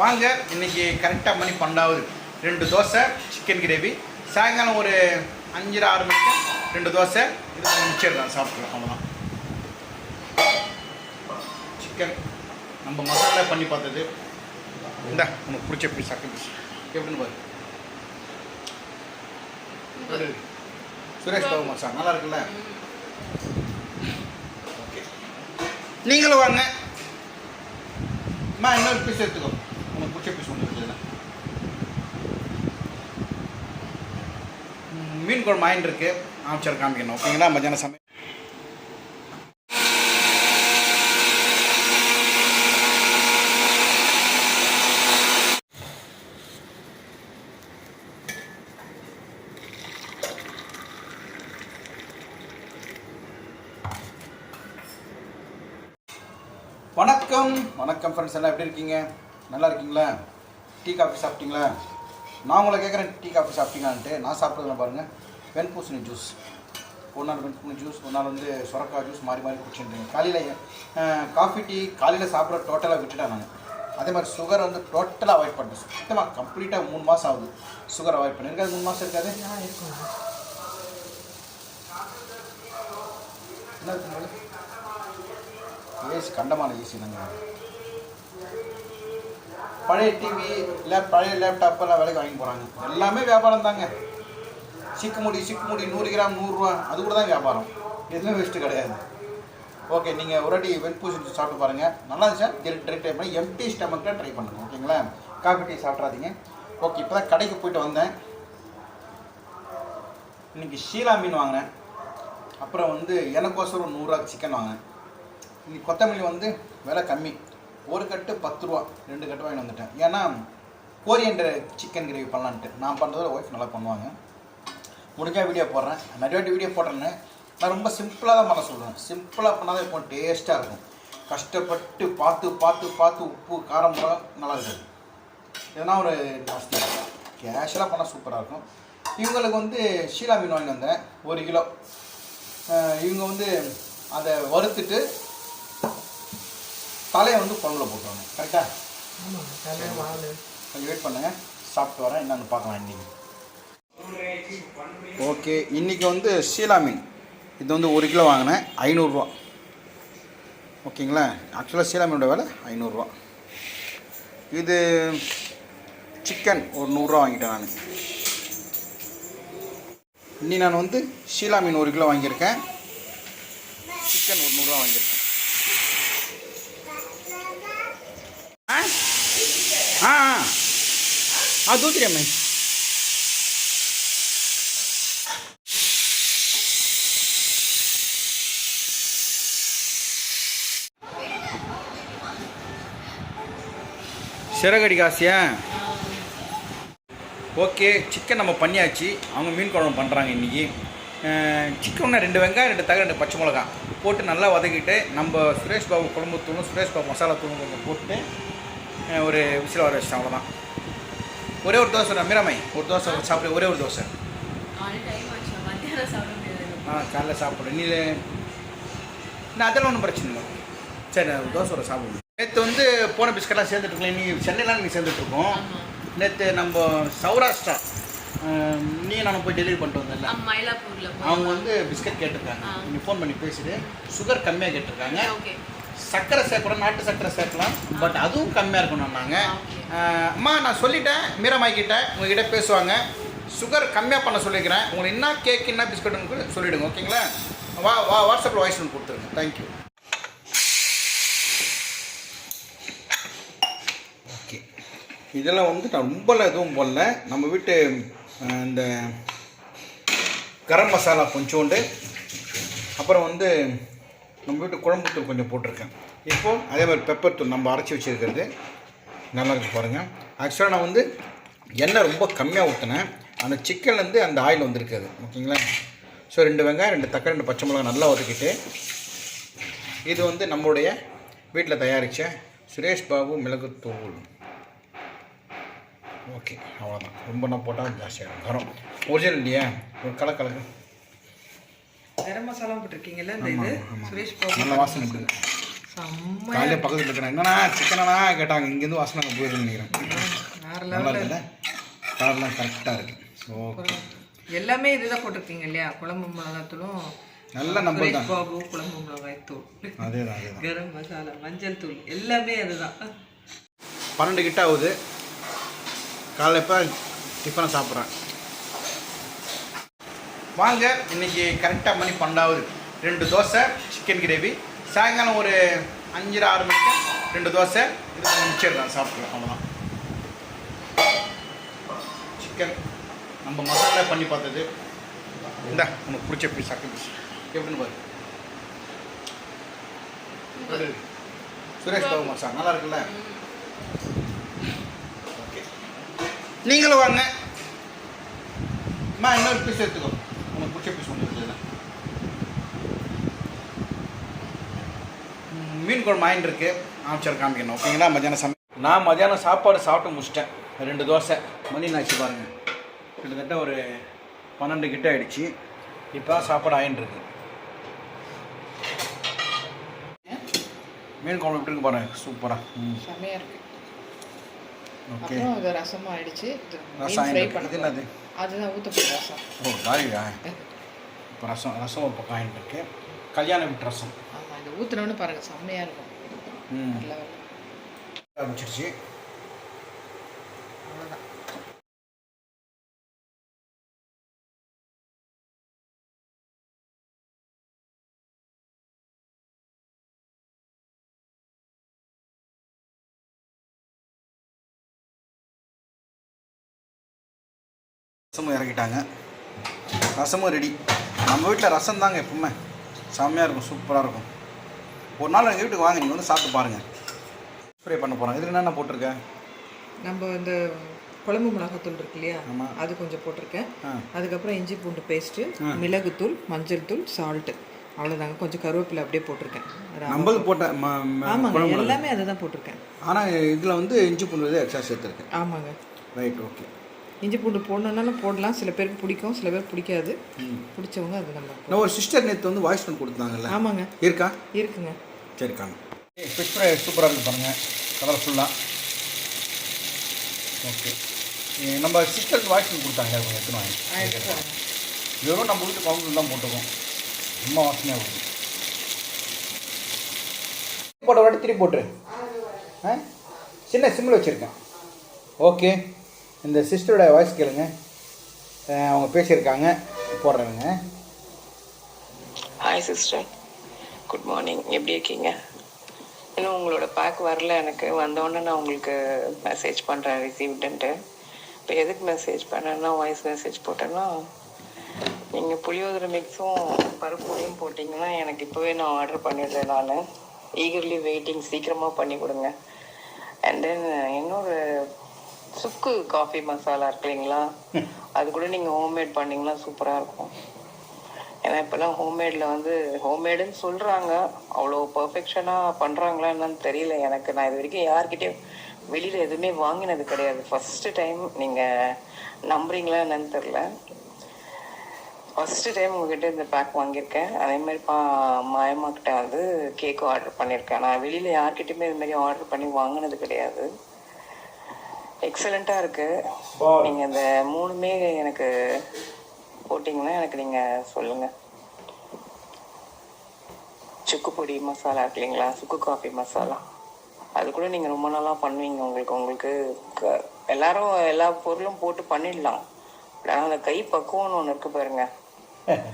வாங்க இன்னைக்கு கரெக்டாக மணி பன்னெண்டாவது. ரெண்டு தோசை சிக்கன் கிரேவி சாயங்காலம் ஒரு அஞ்சரை ஆறு மணிக்கு ரெண்டு தோசை. இது கொஞ்சம் மிச்சம் தான் சாப்பிட்றோம் அவ்வளோதான் சிக்கன் நம்ம மசாலா பண்ணி பார்த்தது. இந்த உனக்கு பிடிச்ச பீஸ் சக்கை பீஸ் எப்படின்னு பாரு. சுரேஷ் பாபு மசா நல்லா இருக்குல்ல? ஓகே நீங்களும் வாங்க. அம்மா இன்னொரு பீஸ் எடுத்துக்கோ. உனக்கு பீஸ் ஒன்று இருக்குது மீன் குழம்பு ஆயின் இருக்கு. அமைச்சர் காமிக்கணும். ஓகேங்களா? மத்தியான சமயம் வணக்கம். வணக்கம் ஃப்ரெண்ட்ஸ் எல்லாம் எப்படி இருக்கீங்க? நல்லா இருக்கீங்களா டீ காஃபி சாப்பிட்டீங்களா? நான் உங்களை கேட்குறேன் டீ காஃபி சாப்பிட்டீங்களான்ட்டு. நான் சாப்பிட்றதுல பாருங்கள் வெண்பூசணி ஜூஸ் ஒரு நாள் வெண்பூசணி ஜூஸ் ஒரு நாள் வந்து சுரக்காய் ஜூஸ் மாறி மாறி குடிச்சுருந்தேன். காலையில் காஃபி டீ காலையில் சாப்பிட்ற டோட்டலாக விட்டுட்டேன் நான். அதே மாதிரி சுகர் வந்து டோட்டலாக அவாய்ட் பண்ணுறேன் சுத்தமாக கம்ப்ளீட்டாக மூணு மாதம் ஆகுது. சுகர் அவாய்ட் பண்ணி. இருக்காது மூணு மாதம் இருக்காது? என்ன ஏசி கண்டமான ஏசி நாங்கள் பழைய டிவி லேப் பழைய லேப்டாப் எல்லாம் விலைக்கு வாங்கி போகிறாங்க எல்லாமே வியாபாரம் தாங்க. சிக்கு முடி சிக்கு முடி நூறு கிராம் நூறுரூவா அது கூட தான் வியாபாரம். எதுவுமே வேஸ்ட்டு கிடையாது. ஓகே நீங்கள் ஒரு அடி வெண்பூசி சாப்பிட்டு பாருங்கள் நல்லா இருந்துச்சா? ட்ரை ட்ரை பண்ணி எம்டி ஸ்டமக்கில் ட்ரை பண்ணுங்க. ஓகேங்களா காஃபி டீ சாப்பிட்றாதீங்க ஓகே இப்போ தான் கடைக்கு போயிட்டு வந்தேன். இன்றைக்கி ஷீலா மீன் வாங்கினேன். அப்புறம் வந்து எனக்கோசரம் நூறுரூவா சிக்கன் வாங்கினேன். இன்றைக்கி கொத்தமல்லி வந்து விலை கம்மி. ஒரு கட்டு பத்து ரூபா ரெண்டு கட்டு வாங்கி வந்துட்டேன். ஏன்னா கோரியண்டர் சிக்கன் கிரேவி பண்ணலான்ட்டு. நான் பண்ணுறதோட ஒய்ஃப் நல்லா பண்ணுவாங்க. முடிஞ்சா வீடியோ போடுறேன். நிறைய வாட்டி வீடியோ போடுறேன்னு. நான் ரொம்ப சிம்பிளாக தான் பண்ண சொல்லுவேன் சிம்பிளாக பண்ணால் தான் இப்போ டேஸ்ட்டாக இருக்கும். கஷ்டப்பட்டு பார்த்து பார்த்து பார்த்து உப்பு காரம் நல்லா இருக்காது. இதெல்லாம் ஒரு ஜாஸ்தி கேஷுவலாக பண்ணால் சூப்பராக இருக்கும். இவங்களுக்கு வந்து ஷீலா மீன் வாங்கி வந்தேன். ஒரு கிலோ. இவங்க வந்து அதை வறுத்துட்டு தலையை வந்து குழம்புல போட்டுருவாங்க கரெக்டாக கொஞ்சம் வெயிட் பண்ணுங்க. சாப்பிட்டு வரேன். என்னன்னு பார்க்கலாம் இன்னைக்கு. ஓகே இன்னைக்கு வந்து ஷீலா மீன். இது வந்து ஒரு கிலோ வாங்கினேன். ஐநூறுரூவா ஓகேங்களா? ஆக்சுவலாக ஷீலா மீனோட விலை ஐநூறுரூவா இது சிக்கன் ஒரு நூறுரூவா வாங்கிட்டேன் நான். இன்னி நான் வந்து ஷீலா மீன் ஒரு கிலோ வாங்கியிருக்கேன். சிக்கன் ஒரு நூறுரூவா வாங்கியிருக்கேன். ஆ ஆ. ஆ தூக்கிறேம்மே சிறகடி காசியா? ஓகே சிக்கன் நம்ம பண்ணியாச்சு. அவங்க மீன் குழம்பு பண்ணுறாங்க இன்றைக்கி சிக்கன் ரெண்டு வெங்காயம் ரெண்டு தகை ரெண்டு பச்சை மிளகா போட்டு நல்லா வதக்கிட்டு நம்ம சுரேஷ் பாபு குழம்பு தூளும் சுரேஷ் பாபு மசாலா தூளும் கொஞ்சம் போட்டு ஒரு விசில் வர வச்சிட்டேன் அவ்வளோதான் ஒரே ஒரு தோசை மீராமை ஒரு தோசை சாப்பிடு ஒரே ஒரு தோசை. ஆ காலைல சாப்பிடு. நீ நான் அதெல்லாம் ஒன்றும் பிரச்சனை இல்லை. சரி நான் ஒரு தோசை ஒரு சாப்பிடுங்க நேற்று வந்து போன பிஸ்கட்லாம் சேர்ந்துட்டு இருக்கலாம் நீ சென்னைலாம் நீ சேர்ந்துட்டு இருக்கோம் ஆமா. நேற்று நம்ம சௌராஷ்டிரா நீ நான் போய் டெலிவரி பண்ணிட்டு போய் அவங்க வந்து பிஸ்கட் கேட்டிருக்காங்க. நீ ஃபோன் பண்ணி பேசிட்டு சுகர் கம்மியாக கேட்டிருக்காங்க. ஓகே. சர்க்கரை சேர்க்கலாம் நாட்டு சர்க்கரை சேர்க்கலாம். பட் அதுவும் கம்மியாக okay. அஹ், அம்மா நான் சொல்லிட்டேன் மீரம்மா கிட்ட உங்ககிட்ட பேசுவாங்க. சுகர் கம்மியாக பண்ண சொல்லிக்கிறேன். உங்களுக்கு என்ன கேக் என்ன பிஸ்கட்னு சொல்லிவிடுங்க ஓகேங்களா? வா வா வாட்ஸ்அப்பில் வாய்ஸ் நோட் கொடுத்துருங்க. Thank you okay. இதெல்லாம் வந்து நான் ரொம்பலாம் எதுவும் போடல. நம்ம வீட்டு இந்த கரம் மசாலா கொஞ்சோண்டு. அப்புறம் வந்து நம்ம வீட்டு குழம்பு தூள் கொஞ்சம் போட்டிருக்கேன். இப்போ? அதே மாதிரி பெப்பர் தூள் நம்ம அரைச்சி வச்சுருக்கிறது. நல்லா இருக்கு பாருங்கள் ஆக்சுவலாக நான் வந்து எண்ணெய் ரொம்ப கம்மியாக ஊற்றினேன் அந்த சிக்கன்லேருந்து அந்த ஆயில் வந்திருக்குது ஓகேங்களா? ஸோ ரெண்டு வெங்காயம் ரெண்டு தக்காளி ரெண்டு பச்சை மிளகாய் நல்லா ஒதுக்கிட்டு இது வந்து நம்மளுடைய வீட்டில் தயாரித்த சுரேஷ் பாபு மிளகுத்தூள் ஓகே அவ்வளோதான் ரொம்ப நான் போட்டால் ஜாஸ்தியாக வரும் ஒரிஜினல் இல்லையா? ஒரு கலர் கலக்கு கரம் மசாலா போட்டிருக்கீங்கல்ல இந்த இது. சுரேஷ் நல்ல பாபு வாசனை இருக்குது செம்மையா காலையில் பக்கத்தில் இருக்கிறேன் என்னண்ணா சிக்கனா கேட்டாங்க. இங்கேருந்து வாசனை அங்கே போயிருன்னு நினைக்கிறேன். நல்லா இருக்குல்ல? கலர்லாம் கரெக்டாக இருக்குது ஓகே எல்லாமே இதுதான் போட்டிருக்கீங்க இல்லையா? குழம்பு மிளகாத்தூளும் நல்லா நம்ம பாபு குழம்பு மிளகாய் தூள் அதே தான் கரம் மசாலா மஞ்சள் தூள் எல்லாமே அதுதான். பன்னெண்டு கிட்ட ஆகுது. காலைல இப்போ டிஃபனை சாப்பிட்றேன். வாங்க இன்னைக்கு கரெக்டாக மணி பன்னெண்டாவது. ரெண்டு தோசை சிக்கன் கிரேவி சாயங்காலம் ஒரு அஞ்சரை ஆறு மணிக்கு ரெண்டு தோசை இது மிச்சர் தான் சாப்பிட்றோம் அவ்வளோதான் சிக்கன் நம்ம மசாலா பண்ணி பார்த்தது. இந்த உனக்கு பிடிச்ச பீஸ் அக்கை பீஸ் எப்படின்னு பாரு. சுரேஷ் பாபு மசாலா நல்லா இருக்குல்ல? ஓகே நீங்களும் வாங்க. அம்மா இன்னொரு பீஸ் எடுத்துக்கோ. உனக்கு பிடிச்ச ம், மீன் குழம்பு ஆயின் இருக்கு. ஆமிச்சார் காமிக்கணும். ஓகேங்களா? மத்தியானம் சமை நான் மத்தியானம் சாப்பாடு சாப்பிட்டு முடிச்சிட்டேன். ரெண்டு தோசை. மணி நாச்சு பாருங்க. கிட்டத்தட்ட ஒரு பன்னெண்டு கிட்ட ஆயிடுச்சு. இப்போ தான் சாப்பாடு ஆயின் இருக்கு. மீன் குழம்பு எப்படி இருக்கு பாருங்க. சூப்பராக ம். செம்மையா இருக்கு. ஓகே. ஆயிடுச்சு. ரசம் இது என்னது? அதுதான் ஊத்தப்பட்ட ரசம். ஓ காலியா இப்போ ரசம் ரசம் பக்கம் ஆயிட்டு இருக்கு கல்யாண வீட்டு ரசம். ஆமா இது ஊத்துனோன்னு பாருங்க செம்மையா இருக்கும். ஆரம்பிச்சிருச்சு. ரசமும் இறக்கிட்டாங்க. ரசமும் ரெடி நம்ம வீட்டில் ரசம் தாங்க எப்பவுமே. செம்மையாக இருக்கும் சூப்பராக இருக்கும். ஒரு நாள் எங்கள் வீட்டுக்கு வாங்க நீங்கள் வந்து சாப்பிட்டு பாருங்கள் ஸ்ப்ரே பண்ண போகிறோம் இதில் என்னென்ன போட்டிருக்கேன் நம்ம இந்த குழம்பு மிளகாத்தூள் இருக்கு இல்லையா? ஆமாம் அது கொஞ்சம் போட்டிருக்கேன். அதுக்கப்புறம் இஞ்சி பூண்டு பேஸ்ட்டு மிளகுத்தூள் மஞ்சள் தூள் சால்ட்டு அவ்வளோதாங்க கொஞ்சம் கருவேப்பிலை அப்படியே போட்டிருக்கேன். நம்மளுக்கு போட்ட ம ம- ஆமாங்க. எல்லாமே அதை தான் போட்டிருக்கேன். ஆனால் இதில் வந்து இஞ்சி பூண்டு எக்ஸ்ட்ரா சேர்த்துருக்கேன். ஆமாங்க. ரைட் ஓகே இஞ்சி பூண்டு போடணுன்னாலும் போடலாம். சில பேருக்கு பிடிக்கும் சில பேருக்கு பிடிக்காது. பிடிச்சவங்க அது நம்ம நான் ஒரு சிஸ்டர் நேற்று வந்து வாய்ஸ் நோட் கொடுத்தாங்கல்ல ஆமாங்க. இருக்கா? இருக்குங்க. சரி ஃபிஷ் ஃப்ரை சூப்பராக இருக்கு பாருங்கள் கலர்ஃபுல்லாக ஓகே நம்ம சிஸ்டருக்கு வாய்ஸ் நோட் கொடுத்தாங்க. கொஞ்சம் எடுத்துன்னு வாங்கி. வெறும் நம்ம வீட்டு குழம்புல தான் போட்டுக்கோம் ரொம்ப வாசனையாக வருது போட்ட வாட்டி திருப்பி போட்டுரு. ஆ? சின்ன சிம்மில் வச்சுருக்கேன். ஓகே இந்த சிஸ்டரோட வாய்ஸ் கேளுங்க. அவங்க பேசியிருக்காங்க. போடுறேங்க ஹாய் சிஸ்டர் குட் மார்னிங் எப்படி இருக்கீங்க? இன்னும் உங்களோட பேக் வரல. எனக்கு வந்தோடனே நான் உங்களுக்கு மெசேஜ் பண்ணுறேன் ரிசீவ்டுன்ட்டு இப்போ எதுக்கு மெசேஜ் பண்ணேன்னா வாய்ஸ் மெசேஜ் போட்டேன்னா நீங்கள் புளியோதரை மிக்ஸும் பருப்புடையும் போட்டிங்கன்னா எனக்கு இப்போவே நான் ஆர்டர் பண்ணிடுறேன் நான். ஈகர்லி வெயிட்டிங் சீக்கிரமாக பண்ணி கொடுங்க. அண்ட் தென் இன்னொரு சுக்கு காஃபி மசாலா இருக்கு இல்லைங்களா அது கூட நீங்கள் ஹோம்மேட் பண்ணிங்கன்னா சூப்பராக இருக்கும். ஏன்னா இப்போல்லாம் ஹோம்மேடில் வந்து ஹோம்மேடுன்னு சொல்கிறாங்க அவ்வளோ பர்ஃபெக்ஷனாக பண்ணுறாங்களா என்னன்னு தெரியல. எனக்கு நான் இது வரைக்கும் யார்கிட்டயும் வெளியில் எதுவுமே வாங்கினது கிடையாது. ஃபஸ்ட்டு டைம் நீங்கள் நம்புறீங்களா என்னன்னு தெரில ஃபஸ்ட்டு டைம் உங்ககிட்ட இந்த பேக் வாங்கியிருக்கேன். அதே மாதிரி பா மாயம்மா கிட்ட வந்து கேக்கும் ஆர்டர் பண்ணியிருக்கேன். நான் வெளியில் யார்கிட்டயுமே இது மாதிரி ஆர்டர் பண்ணி வாங்கினது கிடையாது. எக்ஸலண்ட்டாக இருக்குது நீங்கள் இந்த மூணுமே எனக்கு போட்டிங்கன்னா எனக்கு நீங்கள் சொல்லுங்கள் சுக்கு பொடி மசாலா இருக்கு இல்லைங்களா? சுக்கு காஃபி மசாலா. அது கூட நீங்கள் ரொம்ப நாளா பண்ணுவீங்க உங்களுக்கு. உங்களுக்கு எல்லாரும் எல்லா பொருளும் போட்டு பண்ணிடலாம். ஆனால் அந்த கை பக்குவம்னு ஒன்று இருக்கு பாருங்க.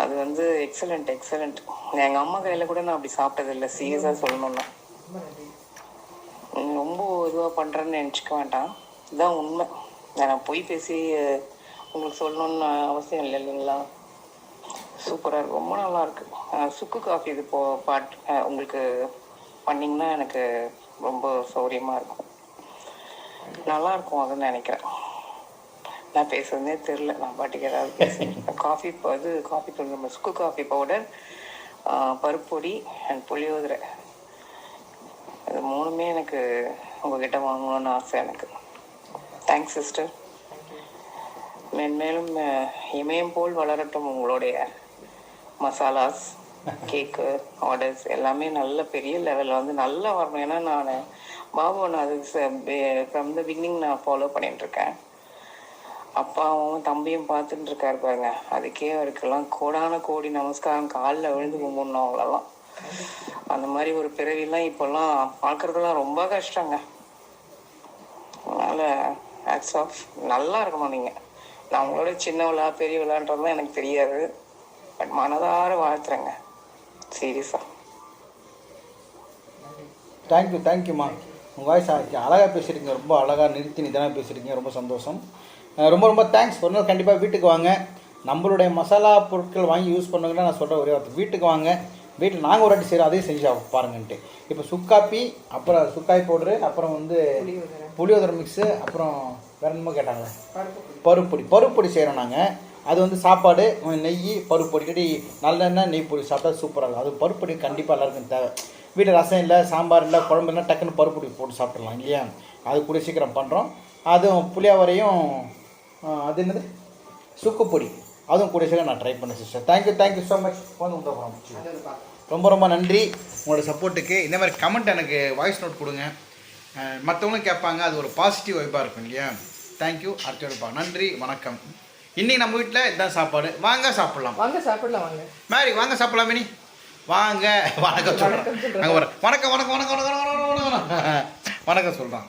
அது வந்து எக்ஸலண்ட் எக்ஸலண்ட் எங்கள் அம்மா கையில் கூட நான் அப்படி சாப்பிட்டதில்லை. சீரியஸாக சொல்லணும்னா. ரொம்ப இதுவாக பண்ணுறேன்னு நினச்சிக்க வேண்டாம். இதுதான் உண்மை. நான் பொய் பேசி உங்களுக்கு சொல்லணும்னு அவசியம் இல்லை இல்லைங்களா? சூப்பராக இருக்கும் ரொம்ப நல்லா இருக்கு. சுக்கு காஃபி இது போ பாட் உங்களுக்கு பண்ணிங்கன்னா எனக்கு ரொம்ப சௌரியமாக இருக்கும். நல்லா இருக்கும் அதுன்னு நினைக்கிறேன். நான் பேசுறதே தெரில நான் பாட்டுக்கு ஏதாவது பேசுகிறேன் காஃபி இது காஃபி தூள் நம்ம சுக்கு காஃபி பவுடர் பருப்பொடி அண்ட் புளியோதரை. இது மூணுமே எனக்கு உங்ககிட்ட வாங்கணும்னு ஆசை எனக்கு. தேங்க்ஸ் சிஸ்டர் மென்மேலும் இமயம் போல் வளரட்டும் உங்களுடைய மசாலாஸ் கேக்கு ஆர்டர்ஸ் எல்லாமே நல்ல பெரிய லெவலில் வந்து நல்லா வரணும். ஏன்னா நான் பாபு நான் அது ஃப்ரம் த பிகினிங் நான் ஃபாலோ பண்ணிட்டு இருக்கேன் அப்பாவும் தம்பியும் பார்த்துட்டு இருக்காரு பாருங்க. அதுக்கே அவருக்கெல்லாம் கோடான கோடி நமஸ்காரம். காலில் விழுந்து கும்பிடணும் அவங்களெல்லாம் அந்த மாதிரி ஒரு பிறவிலாம் இப்போல்லாம் பார்க்கறதுலாம் ரொம்ப கஷ்டங்க. அதனால ஆக்ஸ் ஆஃப் நல்லா இருக்கணும் நீங்கள் நான் உங்களோட சின்னவளா பெரியவளான்றதுலாம் எனக்கு தெரியாது. பட் மனதார வாழ்த்துறேங்க. சீரியஸாக தேங்க்யூ தேங்க்யூம்மா உங்கள் வாய்ஸ் அழகாக பேசுகிறீங்க ரொம்ப அழகாக நிறுத்தி நிதானாக பேசுகிறீங்க ரொம்ப சந்தோஷம். ரொம்ப ரொம்ப தேங்க்ஸ் ஒரு நாள் கண்டிப்பாக வீட்டுக்கு வாங்க. நம்மளுடைய மசாலா பொருட்கள் வாங்கி யூஸ் பண்ணுங்கன்னா நான் சொல்கிற ஒரே வார்த்தை. வீட்டுக்கு வாங்க. வீட்டில் நாங்கள் ஒரு வாட்டி செய்கிறோம் அதையும் செஞ்சு பாருங்கன்ட்டு. இப்போ சுக்காப்பி அப்புறம் சுக்காய் பவுட்ரு அப்புறம் வந்து புளியோதரை. மிக்ஸு அப்புறம் வேற என்னமோ கேட்டாங்களே? பருப்பொடி பருப்பொடி செய்கிறோம் நாங்கள் அது வந்து சாப்பாடு நெய் பருப்பொடி இல்லாட்டி நல்லெண்ணெய் நெய் பொடி சாப்பிட்டா சூப்பராக இருக்கும். அது பருப்பொடி கண்டிப்பாக எல்லாருக்கும் தேவை. வீட்டில் ரசம் இல்லை சாம்பார் இல்லை குழம்பு இல்லை டக்குன்னு பருப்பொடி போட்டு சாப்பிட்றலாம் இல்லையா? அது கூட சீக்கிரம் பண்ணுறோம் அதுவும் புளியாவரையும் அது என்னது? சுக்குப்பொடி. அதுவும் கூட சீக்கிரம் நான் ட்ரை பண்ணேன் sister thank you thank you so much வந்து உங்கள் ரொம்ப ரொம்ப நன்றி. உங்களோட சப்போர்ட்டுக்கு இந்த மாதிரி கமெண்ட் எனக்கு வாய்ஸ் நோட் கொடுங்க. மற்றவங்களும் கேட்பாங்க. அது ஒரு பாசிட்டிவ் வைப்பாக இருக்கும் இல்லையா? தேங்க்யூ அடுத்த நன்றி. வணக்கம். இன்னைக்கு நம்ம வீட்டில் இதுதான் சாப்பாடு. வாங்க சாப்பிட்லாம். வாங்க சாப்பிடலாம் வாங்க. மேரி வாங்க சாப்பிடலாம் மினி. வாங்க. வணக்கம் வர வணக்கம் வணக்கம் வணக்கம் வணக்கம் வணக்கம் வணக்கம் வணக்கம் வணக்கம் சொல்கிறான்